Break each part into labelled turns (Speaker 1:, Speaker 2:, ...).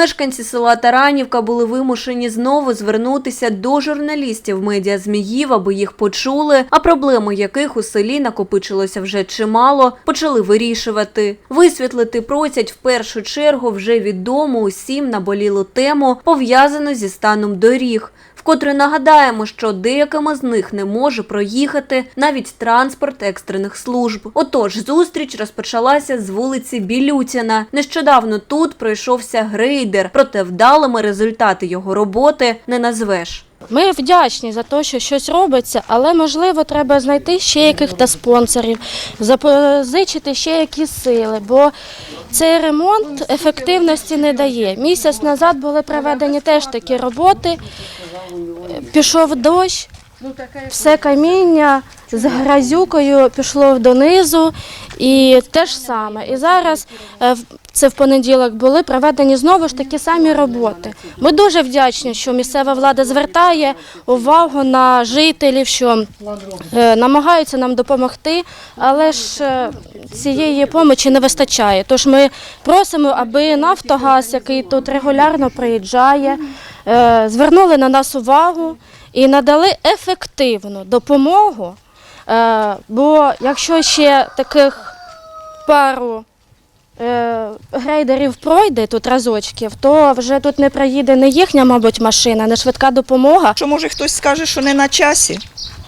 Speaker 1: Мешканці села Таранівка були вимушені знову звернутися до журналістів медіа Зміїв, аби їх почули, а проблеми яких у селі накопичилося вже чимало, почали вирішувати. Висвітлити просять в першу чергу вже відому усім наболілу тему, пов'язану зі станом доріг. Вкотре нагадаємо, що деякими з них не може проїхати навіть транспорт екстрених служб. Отож, зустріч розпочалася з вулиці Білютіна. Нещодавно тут пройшовся грейдер, проте вдалими результати його роботи не назвеш.
Speaker 2: Ми вдячні за те, що щось робиться, але можливо треба знайти ще яких-то спонсорів, запозичити ще якісь сили, бо цей ремонт ефективності не дає. Місяць назад були проведені теж такі роботи. Пішов дощ, все каміння з грязюкою пішло донизу, і те ж саме. І зараз е, це в понеділок були проведені знову ж такі самі роботи. Ми дуже вдячні, що місцева влада звертає увагу на жителів, що е, намагаються нам допомогти, але ж е, цієї помочі не вистачає. Тож ми просимо, аби Нафтогаз, який тут регулярно приїжджає, звернули на нас увагу і надали ефективну допомогу. Е, Бо якщо ще таких пару е, грейдерів пройде тут разочків, то вже тут не проїде не їхня, мабуть, машина, не швидка допомога.
Speaker 3: Що може хтось скаже, що не на часі.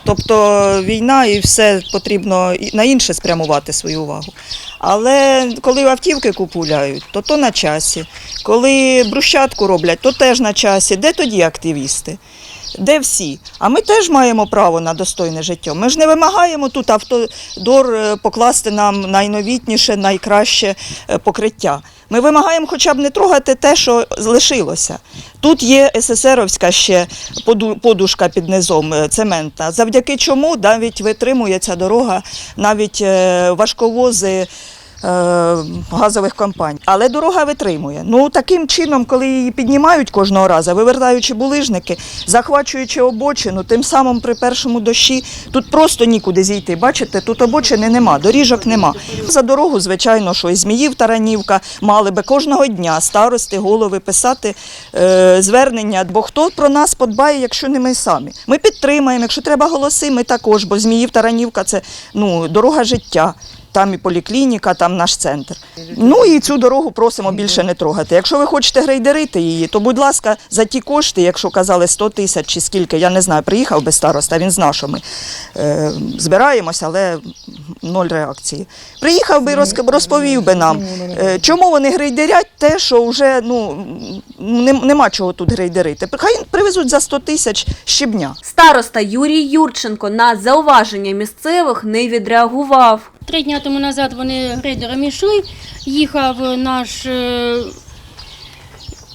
Speaker 3: Тобто війна і все потрібно на інше спрямувати свою увагу. Але коли автівки купуляють, то то на часі. Коли брусчатку роблять, то теж на часі. Де тоді активісти? Де всі? А ми теж маємо право на достойне життя. Ми ж не вимагаємо тут автодор е, покласти нам найновітніше, найкраще е, покриття. Ми вимагаємо хоча б не трогати те, що лишилося. Тут є СССРовська ще подушка під низом е, цементна, завдяки чому навіть витримує ця дорога, навіть важковози. Е, Газових компаній, але дорога витримує. Ну таким чином, коли її піднімають кожного разу, вивертаючи булижники, захвачуючи обочину, тим самим при першому дощі тут просто нікуди зійти. Бачите, тут обочини нема, доріжок нема. За дорогу, звичайно, що і Зміїв Таранівка мали би кожного дня старости, голови писати е, звернення. Бо хто про нас подбає, якщо не ми самі? Ми підтримаємо, якщо треба голоси, ми також, бо Зміїв Таранівка це ну, дорога життя. Там і поліклініка, там наш центр. Ну і цю дорогу просимо більше не трогати. Якщо ви хочете грейдерити її, то будь ласка, за ті кошти, якщо казали 100 тисяч чи скільки, я не знаю, приїхав би староста, він знав, що ми е, збираємося, але ноль реакції. Приїхав би розк- розповів би нам, е, чому вони грейдерять те, що вже ну, нем- нема чого тут грейдерити. Хай привезуть за 100 тисяч щебня.
Speaker 1: Староста Юрій Юрченко на зауваження місцевих не відреагував.
Speaker 4: Три дні тому назад вони грейдером йшли, їхав наш е,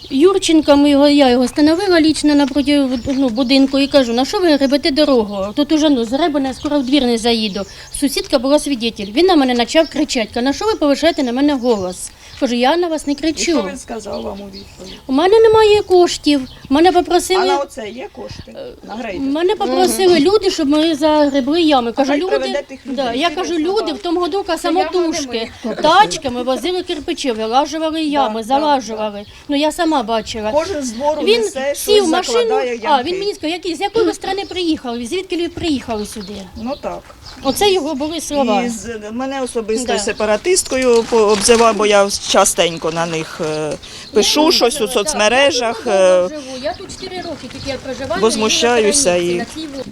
Speaker 4: Юрченко, ми його, я його становила лічно напроти ну, будинку і кажу, на що ви гребете дорогу? Тут уже ну, зребана, скоро в двір не заїду. Сусідка була свідетель. Він на мене почав кричати, на що ви повишаєте на мене голос? Кажу, я на вас не кричу.
Speaker 3: він сказав вам у відповідь?
Speaker 4: У мене немає коштів. Мене попросили.
Speaker 3: оце є кошти? На
Speaker 4: Мене попросили люди, щоб ми загребли ями. Кажу,
Speaker 3: хай
Speaker 4: люди,
Speaker 3: приведе тих людей.
Speaker 4: да, я кажу, люди в тому году ка самотужки, тачками возили кирпичі, вилажували ями, залажували. Ну я сама бачила.
Speaker 3: Кожен з двору
Speaker 4: Він
Speaker 3: несе,
Speaker 4: сів в машину,
Speaker 3: закладає
Speaker 4: а він мені сказав, які, з якої ви країни приїхали, звідки ви приїхали сюди.
Speaker 3: Ну так.
Speaker 4: Оце його були слова.
Speaker 3: І з мене особисто
Speaker 4: Да.
Speaker 3: сепаратисткою по- обзивав, бо я частенько на них е, пишу щось у соцмережах.
Speaker 4: Я,
Speaker 3: е,
Speaker 4: тут живу. 4 роки, тільки я проживаю.
Speaker 3: возмущаюся
Speaker 4: і...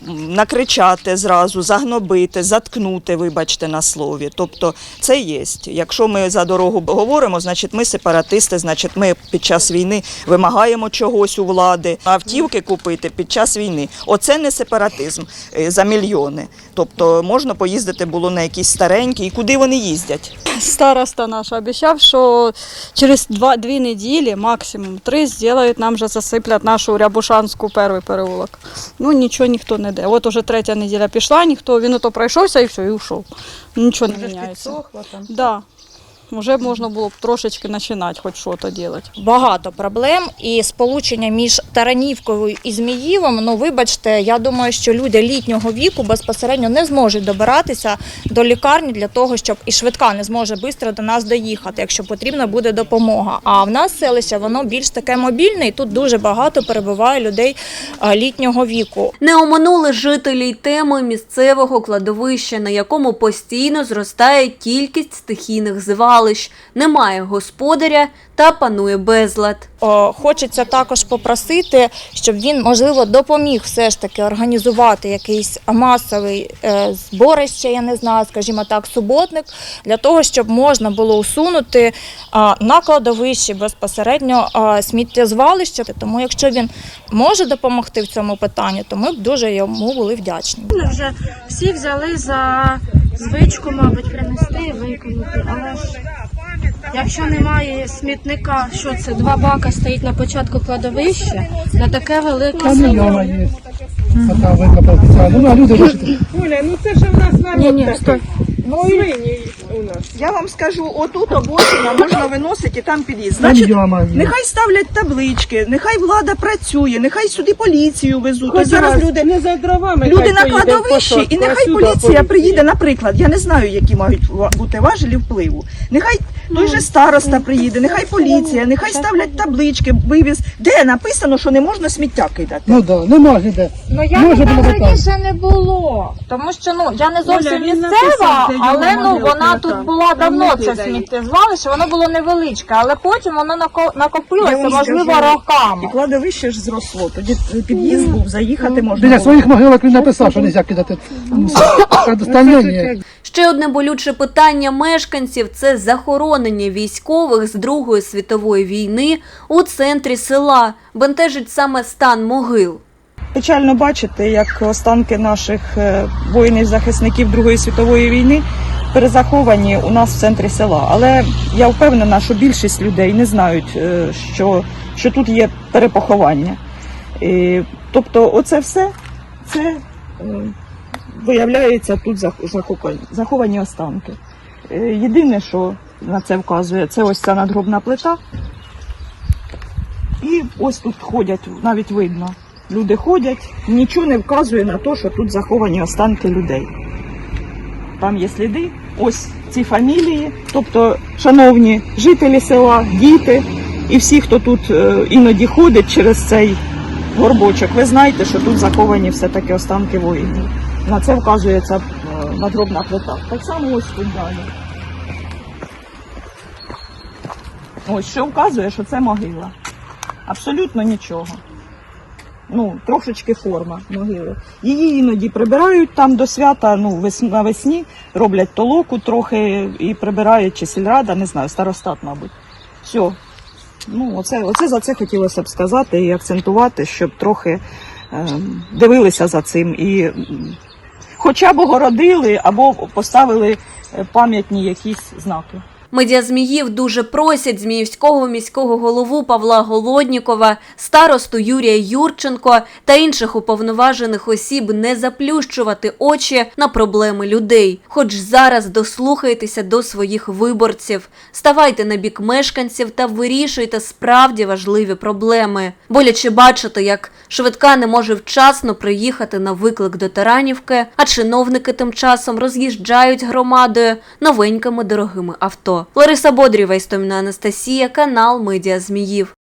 Speaker 3: накричати зразу, загнобити, заткнути, вибачте на слові. Тобто це є. Якщо ми за дорогу говоримо, значить ми сепаратисти, значить ми під час війни вимагаємо чогось у влади. Автівки купити під час війни. Оце не сепаратизм е, за мільйони. Тобто можна поїздити було на якісь старенькі, і куди вони їздять.
Speaker 5: Староста наш обіцяв, що через два, дві неділі, максимум три, зроблять, нам вже засиплять нашу Рябушанську перший переулок. Ну нічого ніхто не йде. От уже третя неділя пішла, ніхто, він ото пройшовся і все, і йшов. Нічого не міняється. Да. Вже можна було б трошечки починати хоч щось робити.
Speaker 6: багато проблем і сполучення між Таранівкою і Зміївом. Ну, вибачте, я думаю, що люди літнього віку безпосередньо не зможуть добиратися до лікарні для того, щоб і швидка не зможе швидко до нас доїхати, якщо потрібна буде допомога. А в нас селище воно більш таке мобільне, і тут дуже багато перебуває людей літнього віку.
Speaker 1: Не оминули жителі й теми місцевого кладовища, на якому постійно зростає кількість стихійних звалищ, немає господаря та панує безлад.
Speaker 6: О, Хочеться також попросити, щоб він можливо допоміг все ж таки організувати якийсь масовий е, зборище, я не знаю, скажімо так, суботник, для того, щоб можна було усунути а, на кладовищі безпосередньо а, сміттєзвалище. Тому, якщо він може допомогти в цьому питанні, то ми б дуже йому були вдячні.
Speaker 2: Ми вже всі взяли за звичку, мабуть, принести і викинути. Але ж якщо немає смітника, що це два бака стоїть на початку кладовища, на таке велике село.
Speaker 7: Є. Така викопав спеціально. Ну, а люди вишити.
Speaker 8: Оля, ну це ж у нас народ
Speaker 2: Ні, ні,
Speaker 8: такий.
Speaker 2: стой.
Speaker 3: Ну
Speaker 8: Свині у нас.
Speaker 3: я вам скажу, отут обочина можна виносити і там під'їзд. Значить,
Speaker 7: яма є.
Speaker 3: нехай ставлять таблички, нехай влада працює, нехай сюди поліцію везуть. Ось
Speaker 8: Хоч
Speaker 3: зараз
Speaker 8: раз
Speaker 3: люди
Speaker 8: не за дровами.
Speaker 3: Люди
Speaker 8: хай
Speaker 3: на
Speaker 8: поїде
Speaker 3: кладовищі,
Speaker 8: посадку,
Speaker 3: і
Speaker 8: а
Speaker 3: нехай
Speaker 8: сюди
Speaker 3: поліція приїде, наприклад. Я не знаю, які мають ва- бути важелі впливу. Нехай той же староста приїде, нехай поліція, нехай ставлять таблички, вивіз, де написано, що не можна сміття кидати.
Speaker 7: Ну так, да, нема ніде.
Speaker 6: Ну я
Speaker 7: Може, було
Speaker 6: раніше не було, тому що ну я не зовсім
Speaker 8: Оля, він
Speaker 6: місцева,
Speaker 8: написав, де його
Speaker 6: але ну вона
Speaker 8: там.
Speaker 6: тут була
Speaker 8: Там
Speaker 6: давно
Speaker 8: не
Speaker 6: це
Speaker 8: кидають.
Speaker 6: сміттєзвалище, воно було невеличке, але потім воно нако- накопилося,
Speaker 3: вам
Speaker 6: можливо, роками.
Speaker 3: І кладовище ж зросло. Тоді під'їзд був, заїхати можна.
Speaker 7: Біля
Speaker 3: було.
Speaker 7: своїх могилок він написав, що не можна кидати. Остальне ні.
Speaker 1: Ще одне болюче питання мешканців це захоронення військових з Другої світової війни у центрі села. Бентежить саме стан могил.
Speaker 3: Печально бачити, як останки наших е, воїнів-захисників Другої світової війни перезаховані у нас в центрі села. Але я впевнена, що більшість людей не знають, е, що, що тут є перепоховання. І, тобто, оце все це виявляється тут зах- заховані останки. Е, Єдине, що на це вказує, це ось ця надгробна плита. І ось тут ходять, навіть видно. Люди ходять, нічого не вказує на те, що тут заховані останки людей. Там є сліди, ось ці фамілії, тобто, шановні жителі села, діти і всі, хто тут е, іноді ходить через цей горбочок, ви знаєте, що тут заховані все-таки останки воїнів. На це вказує ця е, плита. Так само ось тут далі. Ось що вказує, що це могила. Абсолютно нічого. Ну, трошечки форма могили. Її іноді прибирають там до свята, ну, вес- навесні, роблять толоку трохи і прибирають чи сільрада, не знаю, старостат, мабуть. Все. Ну, оце, оце за це хотілося б сказати і акцентувати, щоб трохи ем, дивилися за цим і хоча б огородили або поставили е, пам'ятні якісь знаки.
Speaker 1: Медіа Зміїв дуже просять зміївського міського голову Павла Голоднікова, старосту Юрія Юрченко та інших уповноважених осіб не заплющувати очі на проблеми людей. Хоч зараз дослухайтеся до своїх виборців, ставайте на бік мешканців та вирішуйте справді важливі проблеми. Боляче бачити, як швидка не може вчасно приїхати на виклик до Таранівки, а чиновники тим часом роз'їжджають громадою новенькими дорогими авто. Лариса Бодрєва, Істоміна Анастасія, канал Медіа Зміїв.